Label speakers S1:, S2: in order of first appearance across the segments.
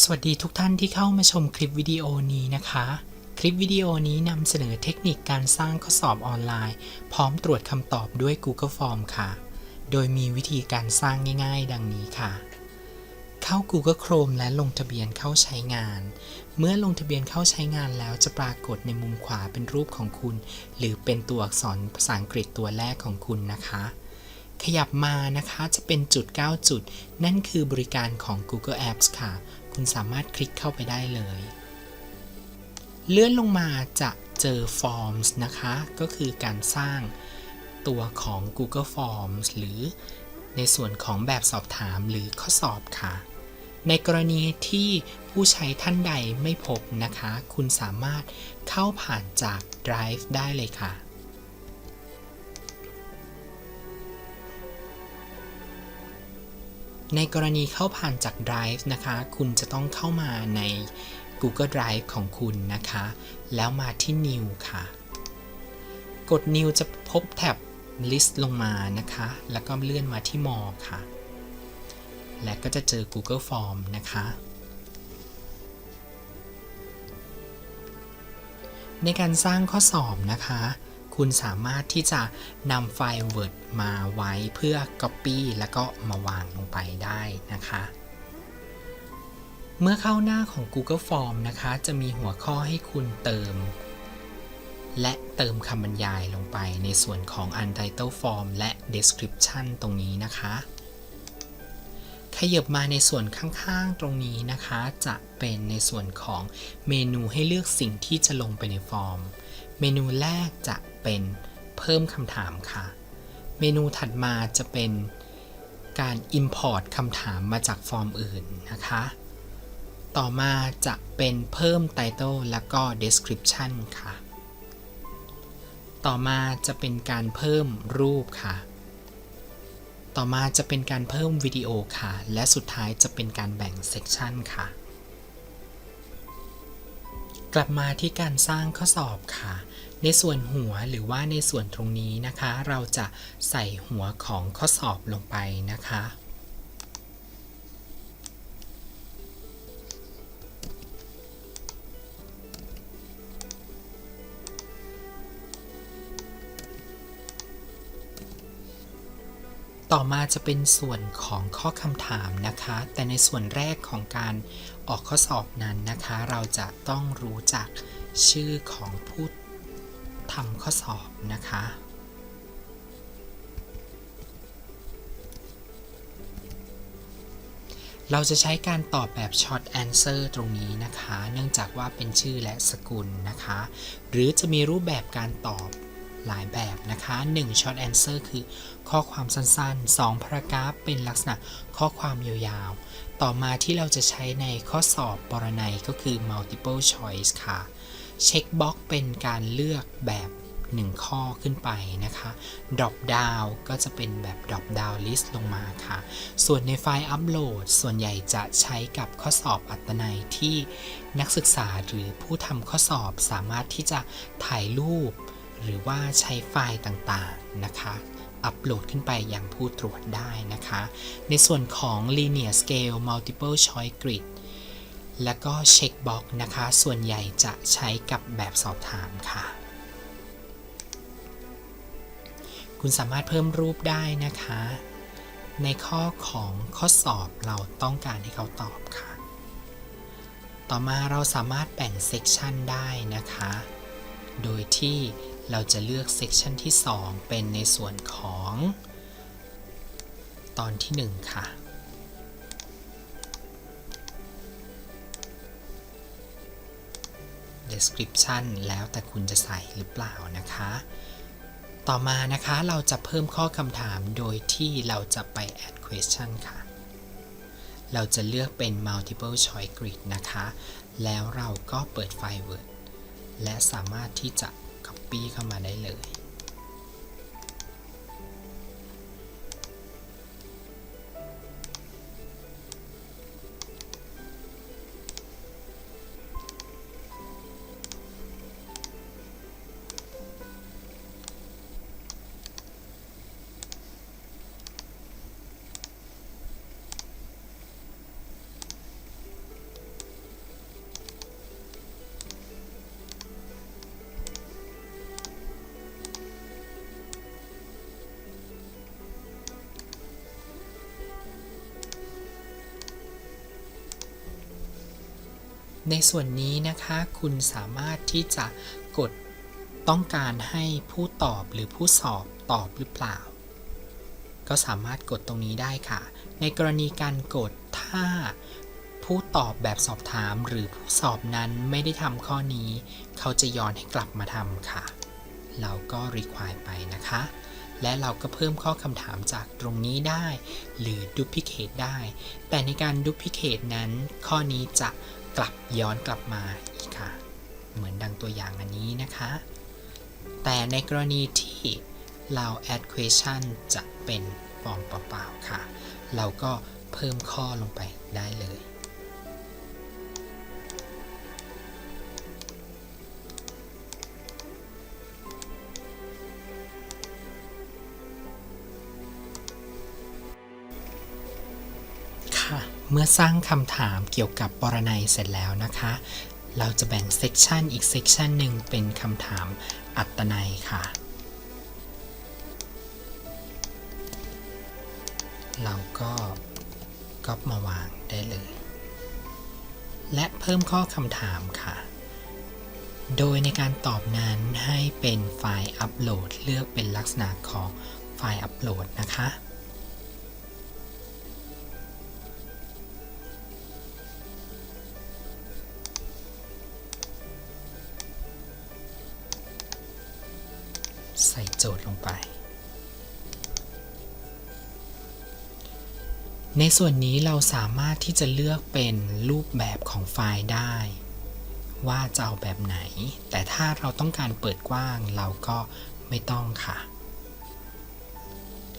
S1: สวัสดีทุกท่านที่เข้ามาชมคลิปวิดีโอนี้นะคะ คลิปวิดีโอนี้นำเสนอเทคนิคการสร้างข้อสอบออนไลน์ พร้อมตรวจคำตอบด้วย Google Form ค่ะ โดยมีวิธีการสร้างง่าย ๆ ดังนี้ค่ะ เข้า Google Chrome และลงทะเบียนเข้าใช้งาน เมื่อลงทะเบียนเข้าใช้งานแล้วจะปรากฏในมุมขวาเป็นรูปของคุณ หรือเป็นตัวอักษรภาษาอังกฤษตัวแรกของคุณนะคะขยับมานะคะจะเป็นจุด 9 จุด นั่นคือบริการของ Google Apps ค่ะ คุณสามารถคลิกเข้าไปได้เลย เลื่อนลงมาจะเจอ Forms นะคะ ก็คือการสร้างตัวของ Google Forms หรือในส่วนของแบบสอบถามหรือข้อสอบค่ะ ในกรณีที่ผู้ใช้ท่านใดไม่พบนะคะ คุณสามารถเข้าผ่านจาก Drive ได้เลยค่ะ ในกรณีเข้าผ่านจาก Drive นะคะ คุณจะต้องเข้ามาใน Google Drive ของคุณนะคะ แล้วมาที่ New ค่ะ กด New จะพบแท็บ List ลงมานะคะ แล้วก็เลื่อนมาที่ More ค่ะ และก็จะเจอ Google Form นะคะในการสร้างข้อสอบนะคะ คุณสามารถที่จะนำไฟล์ Word มาไว้เพื่อ Copy แล้วก็มาวางลงไปได้นะคะ เมื่อเข้าหน้าของ Google Form นะคะ จะมีหัวข้อให้คุณเติม และเติมคำบรรยายลงไปในส่วนของ Untitled Form และ Description ตรงนี้นะคะขยับมาในส่วนข้างๆตรงนี้นะคะ จะเป็นในส่วนของเมนูให้เลือกสิ่งที่จะลงไปในฟอร์ม เมนูแรกจะเป็นเพิ่มคำถามค่ะ เมนูถัดมาจะเป็นการ Import คำถามมาจากฟอร์มอื่นนะคะ ต่อมาจะเป็นเพิ่ม Title แล้วก็ Description ค่ะ ต่อมาจะเป็นการเพิ่มรูปค่ะ ต่อมาจะเป็นการเพิ่มวิดีโอค่ะ และสุดท้ายจะเป็นการแบ่งเซกชันค่ะ กลับมาที่การสร้างข้อสอบค่ะ ในส่วนหัวหรือว่าในส่วนตรงนี้นะคะ เราจะใส่หัวของข้อสอบลงไปนะคะ ต่อมาจะเป็นส่วนของข้อคำถามนะคะ แต่ในส่วนแรกของการออกข้อสอบนั้นนะคะ เราจะต้องรู้จักชื่อของผู้ทำข้อสอบนะคะ เราจะใช้การตอบแบบ short answer ตรงนี้นะคะ เนื่องจากว่าเป็นชื่อและสกุลนะคะ หรือจะมีรูปแบบการตอบ หลายแบบนะคะ1 short answer คือ ข้อความสั้นๆ2 paragraph เป็นลักษณะข้อความยาวๆ ต่อมาที่เราจะใช้ในข้อสอบปรนัยก็คือ multiple choice ค่ะ เช็คบ็อกเป็นการเลือกแบบ 1 ข้อขึ้นไปนะคะ drop down ก็จะเป็นแบบ drop down list ลงมาค่ะ ส่วนในไฟล์อัปโหลด ส่วนใหญ่จะใช้กับข้อสอบอัตนัยที่นักศึกษาหรือผู้ทำข้อสอบสามารถที่จะถ่ายรูป หรือว่าใช้ไฟล์ต่างๆนะคะอัปโหลดขึ้นไปยังผู้ตรวจได้นะคะ ในส่วนของ linear scale multiple choice grid และก็เช็คบ็อกนะคะ ส่วนใหญ่จะใช้กับแบบสอบถามค่ะ คุณสามารถเพิ่มรูปได้นะคะ ในข้อของข้อสอบเราต้องการให้เขาตอบค่ะ ต่อมาเราสามารถแบ่งเซกชันได้นะคะ โดยที่ เราจะเลือกเซกชันที่ 2 เป็นในส่วนของ ตอนที่ 1 ค่ะ description แล้วแต่คุณจะใส่หรือเปล่านะคะ ต่อมานะคะเราจะเพิ่มข้อคำถามโดยที่เราจะไป add question ค่ะ เราจะเลือกเป็น multiple choice grid นะคะ แล้วเราก็เปิดไฟล์ Word และสามารถที่จะ Copy เข้ามาได้เลย ในส่วนนี้นะคะคุณสามารถที่จะกดต้องการให้ผู้ตอบหรือผู้สอบตอบหรือเปล่า ก็สามารถกดตรงนี้ได้ค่ะ ในกรณีการกดถ้าผู้ตอบแบบสอบถามหรือผู้สอบนั้นไม่ได้ทำข้อนี้ เขาจะย้อนให้กลับมาทำค่ะ เราก็ require ไปนะคะ และเราก็เพิ่มข้อคำถามจากตรงนี้ได้ หรือ duplicate ได้ แต่ในการ duplicate นั้น ข้อนี้จะ กลับย้อนกลับมาอีกค่ะ เหมือนดังตัวอย่างอันนี้นะคะ แต่ในกรณีที่เรา add question จะเป็นฟอร์มเปล่าๆค่ะ เราก็เพิ่มข้อลงไปได้เลย มื่อสร้างคำถามเกี่ยวกับปรนัยเสร็จแล้วนะคะ เราจะแบ่งเซกชันอีกเซกชันหนึ่งเป็นคำถามอัตนัยค่ะ เราก็ก๊อปมาวางได้เลย และเพิ่มข้อคำถามค่ะ โดยในการตอบนั้นให้เป็นไฟล์อัปโหลดเลือกเป็นลักษณะของไฟล์อัปโหลดนะคะ ใส่โจทย์ลงไป ในส่วนนี้เราสามารถที่จะเลือกเป็นรูปแบบของไฟล์ได้ ว่าจะเอาแบบไหน แต่ถ้าเราต้องการเปิดกว้างเราก็ไม่ต้องค่ะ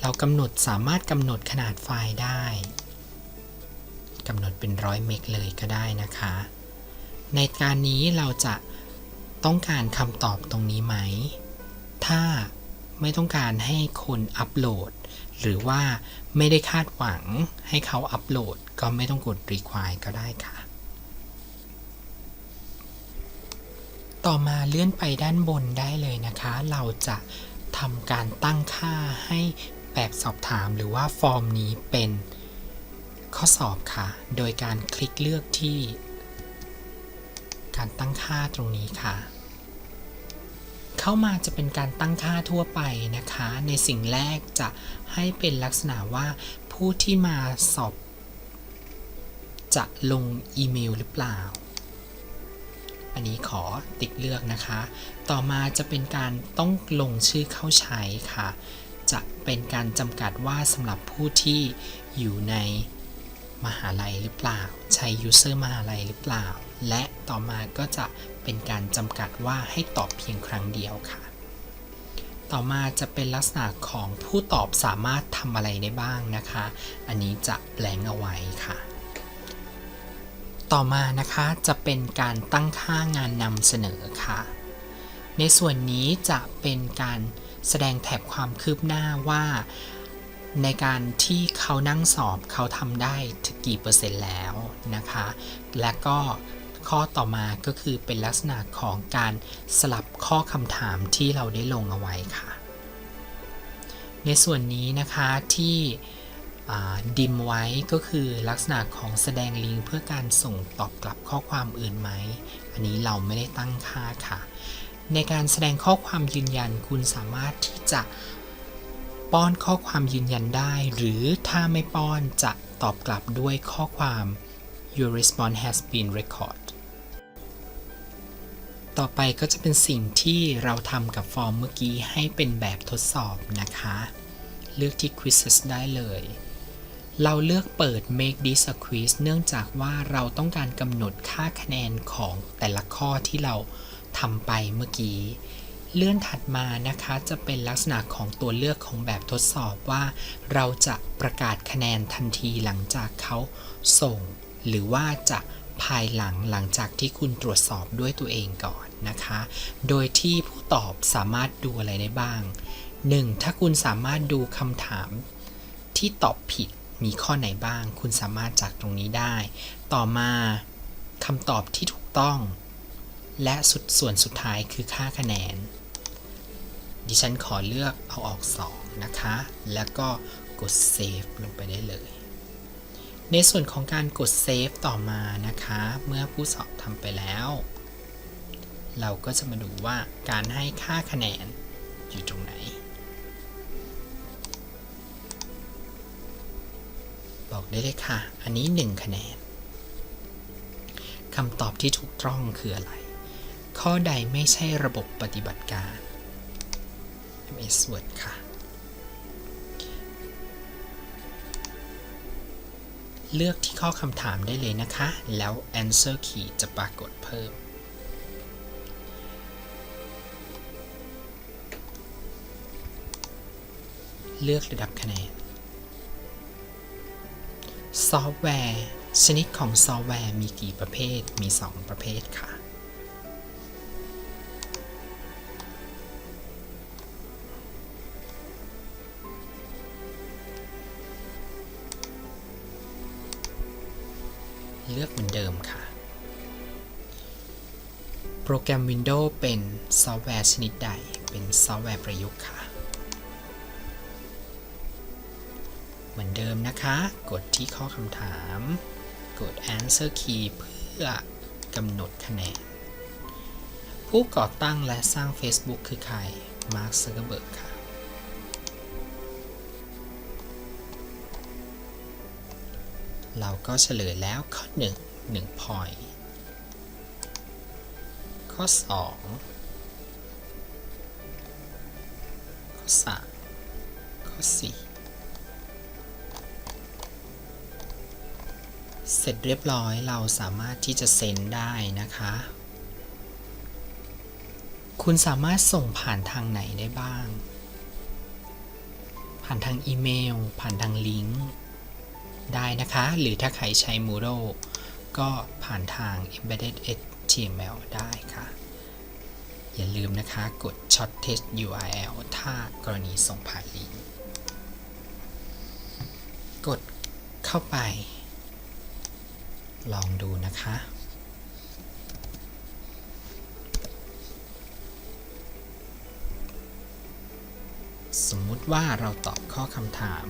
S1: เรากำหนดสามารถกำหนดขนาดไฟล์ได้กำหนดเป็นร้อยเมกเลยก็ได้นะคะ ในการนี้เราจะต้องการคำตอบตรงนี้ไหม ถ้าไม่ต้องการให้คนอัปโหลด หรือว่าไม่ได้คาดหวังให้เขาอัปโหลด ก็ไม่ต้องกด require ก็ได้ค่ะ ต่อมาเลื่อนไปด้านบนได้เลยนะคะ เราจะทำการตั้งค่าให้แบบสอบถามหรือว่าฟอร์มนี้เป็นข้อสอบค่ะ โดยการคลิกเลือกที่ การตั้งค่าตรงนี้ค่ะ เข้ามาจะเป็นการตั้งค่าทั่วไปนะคะ ในสิ่งแรกจะให้เป็นลักษณะว่าผู้ที่มาสอบ จะลงอีเมลหรือเปล่า อันนี้ขอติ๊กเลือกนะคะ ต่อมาจะเป็นการต้องลงชื่อเข้าใช้ค่ะ จะเป็นการจำกัดว่าสำหรับผู้ที่อยู่ในมหาลัยหรือเปล่า ใช้ user มหาลัยหรือเปล่า และต่อมาก็จะ เป็นการจำกัดว่าให้ตอบเพียงครั้งเดียวค่ะ ต่อมาจะเป็นลักษณะของผู้ตอบสามารถทำอะไรได้บ้างนะคะ อันนี้จะแปลงเอาไว้ค่ะต่อมานะคะจะเป็นการตั้งค่างานนำเสนอค่ะ ในส่วนนี้จะเป็นการแสดงแถบความคืบหน้าว่า ในการที่เขานั่งสอบเขาทำได้ถึงกี่เปอร์เซ็นต์แล้วนะคะ และก็ ข้อต่อมาก็คือเป็นลักษณะของการสลับข้อคำถามที่เราได้ลงเอาไว้ค่ะ ในส่วนนี้นะคะที่ดิมไว้ก็คือลักษณะของแสดงลิงก์เพื่อการส่งตอบกลับข้อความอื่นไหม อันนี้เราไม่ได้ตั้งค่าค่ะ ในการแสดงข้อความยืนยันคุณสามารถที่จะป้อนข้อความยืนยันได้ หรือถ้าไม่ป้อนจะตอบกลับด้วยข้อความ your response has been recorded ต่อไปก็จะเป็นสิ่งที่เราทำกับฟอร์มเมื่อกี้ให้เป็นแบบทดสอบนะคะ เลือกที่ quizzes ได้เลย เราเลือกเปิด make this a quiz เนื่องจากว่าเราต้องการกำหนดค่าคะแนนของแต่ละข้อที่เราทำไปเมื่อกี้ เลื่อนถัดมานะคะจะเป็นลักษณะของตัวเลือกของแบบทดสอบว่า เราจะประกาศคะแนนทันทีหลังจากเขาส่ง หรือว่าจะ ภายหลังหลังจากที่คุณตรวจสอบด้วยตัวเองก่อนนะคะ โดยที่ผู้ตอบสามารถดูอะไรได้บ้าง 1. ถ้าคุณสามารถดูคำถามที่ตอบผิดมีข้อไหนบ้าง คุณสามารถจากตรงนี้ได้ ต่อมาคำตอบที่ถูกต้อง และสุดส่วนสุดท้ายคือค่าคะแนน ดิฉันขอเลือกเอาออก 2 นะคะ แล้วก็กด save ลงไปได้เลย ในส่วนของการกดเซฟต่อมานะคะ เมื่อผู้สอบทำไปแล้ว เราก็จะมาดูว่าการให้ค่าคะแนนอยู่ตรงไหน บอกได้เลยค่ะ อันนี้ 1 คะแนนคำตอบที่ถูกต้องคืออะไร ข้อใดไม่ใช่ระบบปฏิบัติการ MS Word ค่ะ เลือกที่ข้อคำถามได้เลยนะคะ แล้ว answer key จะปรากฏเพิ่ม เลือกระดับคะแนน ซอฟต์แวร์ ชนิดของซอฟต์แวร์มีกี่ประเภท มี 2 ประเภทค่ะ เลือกเหมือนเดิมค่ะ โปรแกรม Windows เป็นซอฟต์แวร์ชนิดใด เป็นซอฟต์แวร์ประยุกต์ค่ะ เหมือนเดิมนะคะ กดที่ข้อคำถาม กด answer key เพื่อกำหนดคะแนน ผู้ก่อตั้งและสร้าง Facebook คือใคร มาร์คซักเกอร์เบิร์กค่ะ เราก็เฉลยแล้วข้อ 1 1 point ข้อ 2 ข้อ 3 ข้อ 4 เสร็จเรียบร้อยเราสามารถที่จะเซ็นได้นะคะ คุณสามารถส่งผ่านทางไหนได้บ้าง ผ่านทางอีเมล ผ่านทางลิงก์ ได้นะคะ หรือถ้าใครใช้ Moodle ก็ผ่านทาง embedded HTML ได้ค่ะ อย่าลืมนะคะ กด short test URL ถ้ากรณีส่งผ่านลิงก์กดเข้าไป ลองดูนะคะสมมุติว่าเราตอบข้อคำถาม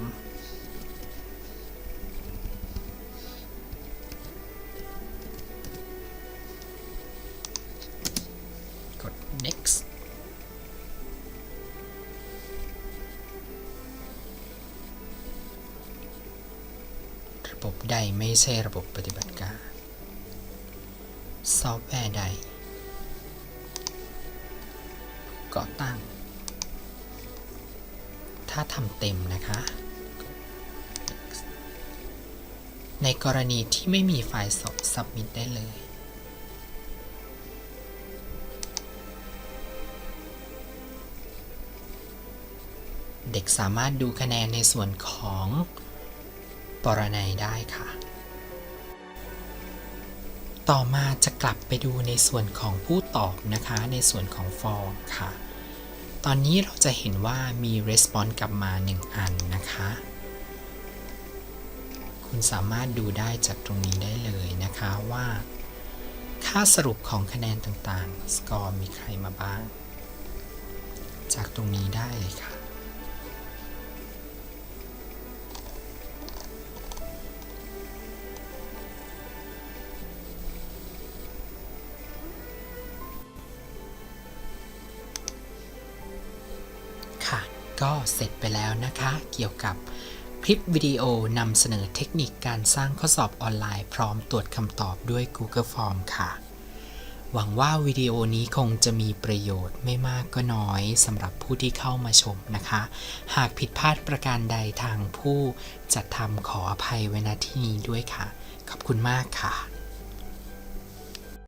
S1: ใดไม่ใช่ระบบปฏิบัติการ ซอฟต์แวร์ใด ก่อตั้ง ถ้าทำเต็มนะคะ ในกรณีที่ไม่มีไฟล์สด submit ได้เลยเด็กสามารถดูคะแนนในส่วนของ ปรนัยได้ค่ะ ต่อมาจะกลับไปดูในส่วนของผู้ตอบนะคะ ในส่วนของฟอร์มค่ะ ตอนนี้เราจะเห็นว่ามี response กลับมา 1 อันนะคะ คุณสามารถดูได้จากตรงนี้ได้เลยนะคะว่า ค่าสรุปของคะแนนต่างๆ สกอร์มีใครมาบ้าง จากตรงนี้ได้เลยค่ะค่ะ ก็เสร็จไปแล้วนะคะ เกี่ยวกับคลิปวิดีโอนำเสนอเทคนิคการสร้างข้อสอบออนไลน์พร้อมตรวจคำตอบด้วย Google Form ค่ะ หวังว่าวิดีโอนี้คงจะมีประโยชน์ไม่มากก็น้อยสำหรับผู้ที่เข้ามาชมนะคะ หากผิดพลาดประการใดทางผู้จัดทำขออภัยไว้ณที่นี้ด้วยค่ะ ขอบคุณมากค่ะ